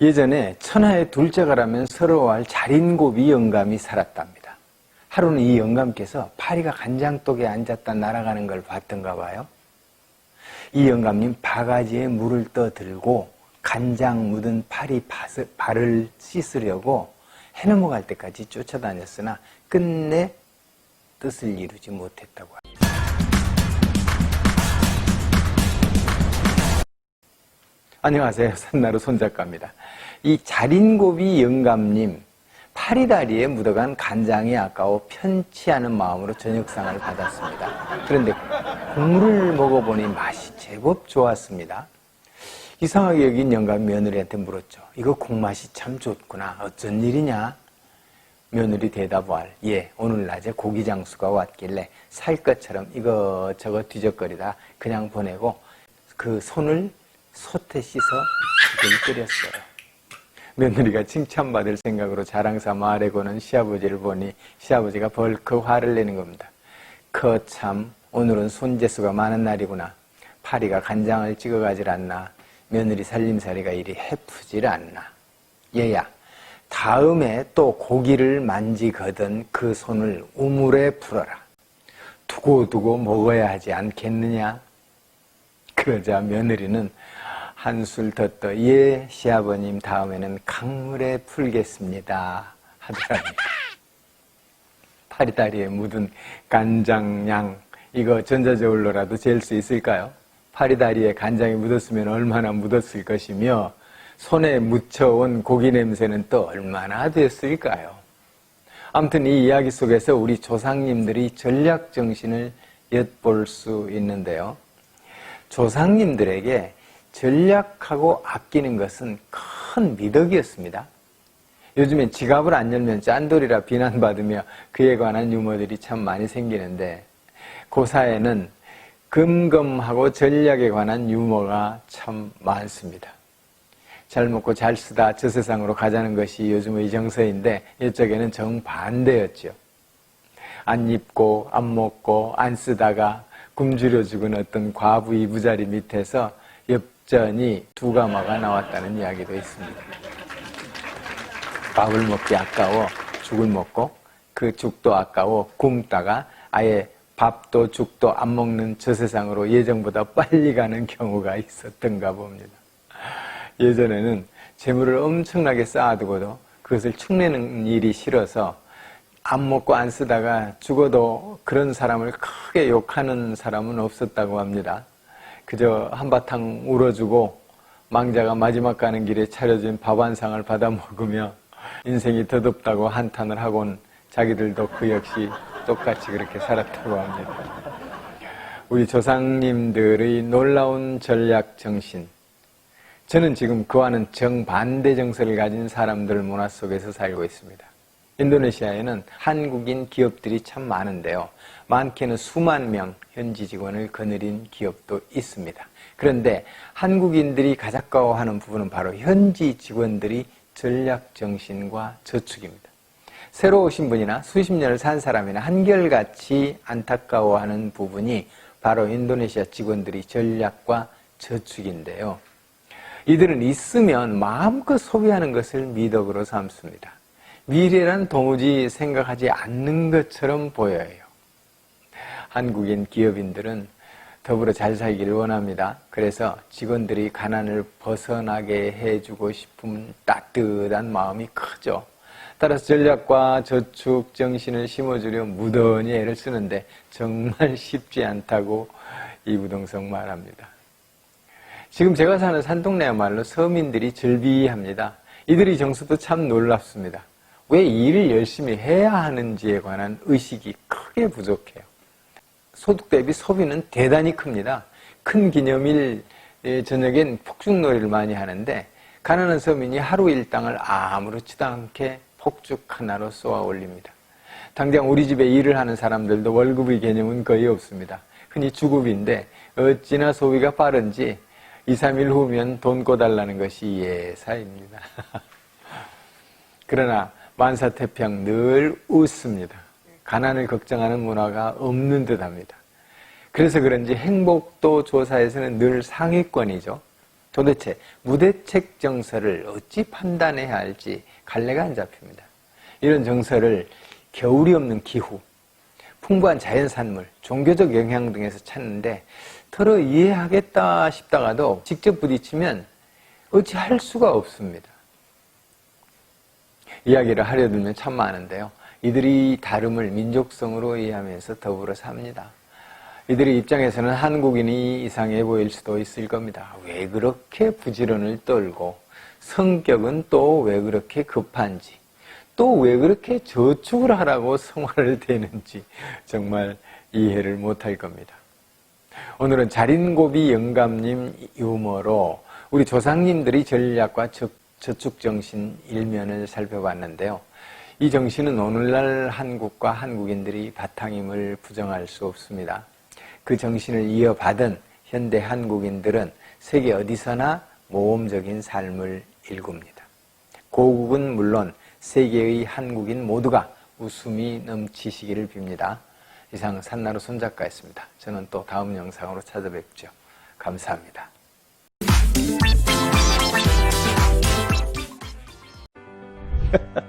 예전에 천하의 둘째가라면 서러워할 자린고비 영감이 살았답니다. 하루는 이 영감께서 파리가 간장독에 앉았다 날아가는 걸 봤던가 봐요. 이 영감님 바가지에 물을 떠들고 간장 묻은 파리 밭을- 발을 씻으려고 해넘어갈 때까지 쫓아다녔으나 끝내 뜻을 이루지 못했다고 합니다. 안녕하세요. 산나루 손작가입니다. 이 자린고비 영감님, 파리다리에 묻어간 간장이 아까워 편치 않은 마음으로 저녁상을 받았습니다. 그런데 국물을 먹어보니 맛이 제법 좋았습니다. 이상하게 여긴 영감 며느리한테 물었죠. 이거 국맛이 참 좋구나. 어쩐 일이냐? 며느리 대답할, 예, 오늘 낮에 고기 장수가 왔길래 살 것처럼 이거저거 뒤적거리다 그냥 보내고 그 손을 솥에 씻어 끓였어요. 며느리가 칭찬받을 생각으로 자랑삼아 말해고는 시아버지를 보니 시아버지가 벌컥 화를 내는 겁니다. 거참 오늘은 손재수가 많은 날이구나. 파리가 간장을 찍어가질 않나. 며느리 살림살이가 이리 해프질 않나. 얘야, 다음에 또 고기를 만지거든 그 손을 우물에 풀어라. 두고두고 먹어야 하지 않겠느냐? 그러자 며느리는 한술 더 떠, 예, 시아버님 다음에는 강물에 풀겠습니다. 하더랍니다. 파리다리에 묻은 간장양, 이거 전자저울로라도 잴 수 있을까요? 파리다리에 간장이 묻었으면 얼마나 묻었을 것이며, 손에 묻혀온 고기 냄새는 또 얼마나 됐을까요? 아무튼 이 이야기 속에서 우리 조상님들이 전략 정신을 엿볼 수 있는데요. 조상님들에게 전략하고 아끼는 것은 큰 미덕이었습니다. 요즘엔 지갑을 안 열면 짠돌이라 비난받으며 그에 관한 유머들이 참 많이 생기는데 그 사회는 금검하고 전략에 관한 유머가 참 많습니다. 잘 먹고 잘 쓰다 저 세상으로 가자는 것이 요즘의 정서인데 이쪽에는 정반대였죠. 안 입고 안 먹고 안 쓰다가 굶주려 죽은 어떤 과부 이부자리 밑에서 엽전이 두 가마가 나왔다는 이야기도 있습니다. 밥을 먹기 아까워 죽을 먹고 그 죽도 아까워 굶다가 아예 밥도 죽도 안 먹는 저 세상으로 예정보다 빨리 가는 경우가 있었던가 봅니다. 예전에는 재물을 엄청나게 쌓아두고도 그것을 축내는 일이 싫어서 안 먹고 안 쓰다가 죽어도 그런 사람을 크게 욕하는 사람은 없었다고 합니다. 그저 한바탕 울어주고 망자가 마지막 가는 길에 차려진 밥한 상을 받아 먹으며 인생이 더덥다고 한탄을 하곤 자기들도 그 역시 똑같이 그렇게 살았다고 합니다. 우리 조상님들의 놀라운 전략 정신. 저는 지금 그와는 정반대 정서를 가진 사람들 문화 속에서 살고 있습니다. 인도네시아에는 한국인 기업들이 참 많은데요. 많게는 수만 명 현지 직원을 거느린 기업도 있습니다. 그런데 한국인들이 가작가워하는 부분은 바로 현지 직원들이 전략 정신과 저축입니다. 새로 오신 분이나 수십 년을 산 사람이나 한결같이 안타까워하는 부분이 바로 인도네시아 직원들이 전략과 저축인데요. 이들은 있으면 마음껏 소비하는 것을 미덕으로 삼습니다. 미래란 도무지 생각하지 않는 것처럼 보여요. 한국인 기업인들은 더불어 잘 살기를 원합니다. 그래서 직원들이 가난을 벗어나게 해주고 싶은 따뜻한 마음이 크죠. 따라서 전략과 저축 정신을 심어주려 무던히 애를 쓰는데 정말 쉽지 않다고 이부동성 말합니다. 지금 제가 사는 산동네야말로 서민들이 절비합니다. 이들의 정서도 참 놀랍습니다. 왜 일을 열심히 해야 하는지에 관한 의식이 크게 부족해요. 소득 대비 소비는 대단히 큽니다. 큰 기념일 저녁엔 폭죽놀이를 많이 하는데 가난한 서민이 하루 일당을 아무렇지도 않게 폭죽 하나로 쏘아 올립니다. 당장 우리 집에 일을 하는 사람들도 월급의 개념은 거의 없습니다. 흔히 주급인데 어찌나 소비가 빠른지 2, 3일 후면 돈 꿔달라는 것이 예사입니다. 그러나 만사태평 늘 웃습니다. 가난을 걱정하는 문화가 없는 듯 합니다. 그래서 그런지 행복도 조사에서는 늘 상위권이죠. 도대체 무대책 정서를 어찌 판단해야 할지 갈래가 안 잡힙니다. 이런 정서를 겨울이 없는 기후, 풍부한 자연산물, 종교적 영향 등에서 찾는데 털어 이해하겠다 싶다가도 직접 부딪히면 어찌 할 수가 없습니다. 이야기를 하려 들면 참 많은데요. 이들이 다름을 민족성으로 이해하면서 더불어 삽니다. 이들의 입장에서는 한국인이 이상해 보일 수도 있을 겁니다. 왜 그렇게 부지런을 떨고 성격은 또 왜 그렇게 급한지 또 왜 그렇게 저축을 하라고 성화를 대는지 정말 이해를 못할 겁니다. 오늘은 자린고비 영감님 유머로 우리 조상님들이 전략과 저, 저축 정신 일면을 살펴봤는데요. 이 정신은 오늘날 한국과 한국인들이 바탕임을 부정할 수 없습니다. 그 정신을 이어받은 현대 한국인들은 세계 어디서나 모험적인 삶을 일굽니다. 고국은 물론 세계의 한국인 모두가 웃음이 넘치시기를 빕니다. 이상 산나루 손작가였습니다. 저는 또 다음 영상으로 찾아뵙죠. 감사합니다.